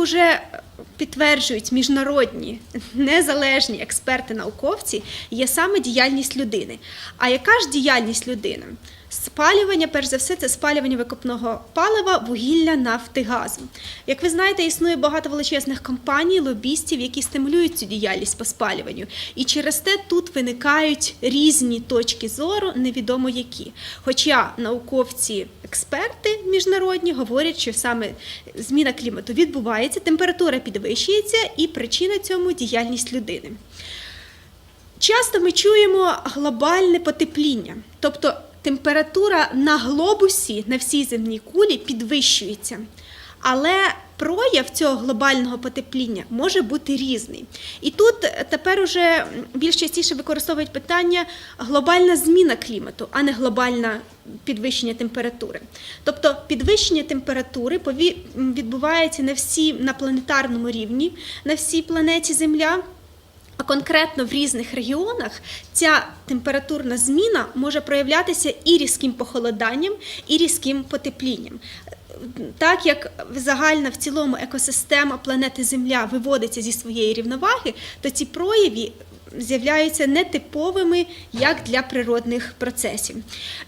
уже підтверджують міжнародні незалежні експерти-науковці, є саме діяльність людини. А яка ж діяльність людини? Спалювання, перш за все, це спалювання викопного палива, вугілля, нафти, газу. Як ви знаєте, існує багато величезних компаній, лобістів, які стимулюють цю діяльність по спалюванню. І через те тут виникають різні точки зору, невідомо які. Хоча науковці, експерти міжнародні говорять, що саме зміна клімату відбувається, температура підвищується, і причина цьому діяльність людини. Часто ми чуємо глобальне потепління, тобто температура на глобусі на всій земній кулі підвищується. Але прояв цього глобального потепління може бути різний. І тут тепер уже більш частіше використовують питання глобальна зміна клімату, а не глобальне підвищення температури. Тобто підвищення температури відбувається на всі на планетарному рівні, на всій планеті Земля. А конкретно в різних регіонах ця температурна зміна може проявлятися і різким похолоданням, і різким потеплінням. Так як загальна в цілому екосистема планети Земля виводиться зі своєї рівноваги, то ці прояви з'являються нетиповими як для природних процесів.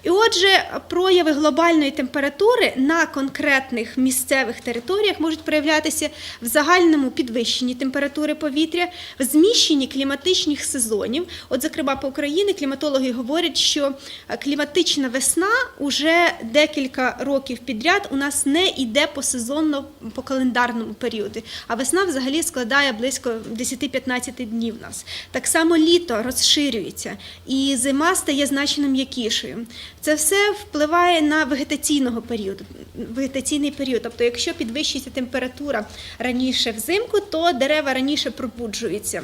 І отже, прояви глобальної температури на конкретних місцевих територіях можуть проявлятися в загальному підвищенні температури повітря, в зміщенні кліматичних сезонів. От, зокрема, по Україні кліматологи говорять, що кліматична весна уже декілька років підряд у нас не йде посезонно по календарному періоду, а весна взагалі складає близько 10-15 днів у нас. Так само літо розширюється, і зима стає значно м'якішою. Це все впливає на вегетаційного періоду, вегетаційний період. Тобто, якщо підвищується температура раніше взимку, то дерева раніше пробуджуються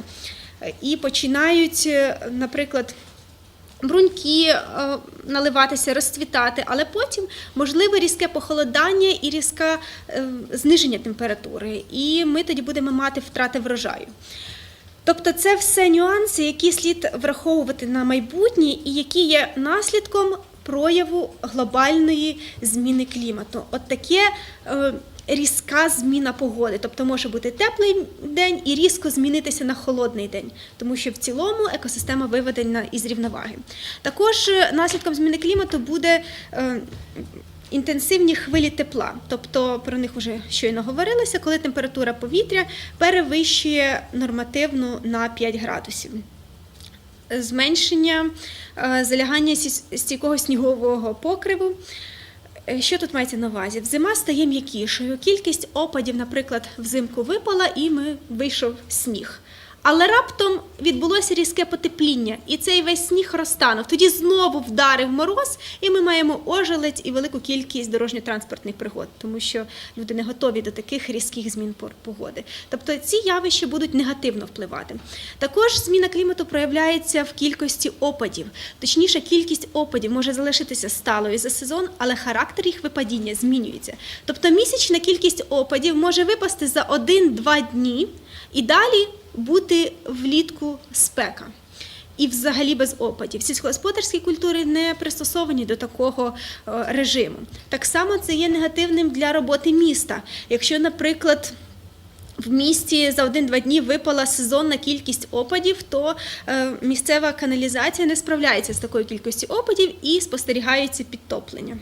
і починають, е, наприклад, бруньки е, наливатися, розцвітати, але потім можливе різке похолодання і різке зниження температури, і ми тоді будемо мати втрати врожаю. Тобто це все нюанси, які слід враховувати на майбутнє і які є наслідком прояву глобальної зміни клімату. От таке е, різка зміна погоди. Тобто може бути теплий день і різко змінитися на холодний день, тому що в цілому екосистема виведена із рівноваги. Також е, наслідком зміни клімату буде. Інтенсивні хвилі тепла, тобто про них вже щойно говорилося, коли температура повітря перевищує нормативну на 5 градусів. Зменшення е, залягання стійкого снігового покриву. Е, Що тут мається на увазі? Зима стає м'якішою. Кількість опадів, наприклад, взимку випала, і ми вийшов сніг. Але раптом відбулося різке потепління, і цей весь сніг розтанув. Тоді знову вдарив мороз, і ми маємо ожеледь і велику кількість дорожньо-транспортних пригод, тому що люди не готові до таких різких змін погоди. Тобто ці явища будуть негативно впливати. Також зміна клімату проявляється в кількості опадів. Точніше, кількість опадів може залишитися сталою за сезон, але характер їх випадіння змінюється. Тобто місячна кількість опадів може випасти за 1-2 дні і далі бути влітку спека. І взагалі без опадів. Сільськогосподарські культури не пристосовані до такого е, режиму. Так само це є негативним для роботи міста. Якщо, наприклад, в місті за один-два дні випала сезонна кількість опадів, то е, місцева каналізація не справляється з такою кількістю опадів і спостерігається підтоплення.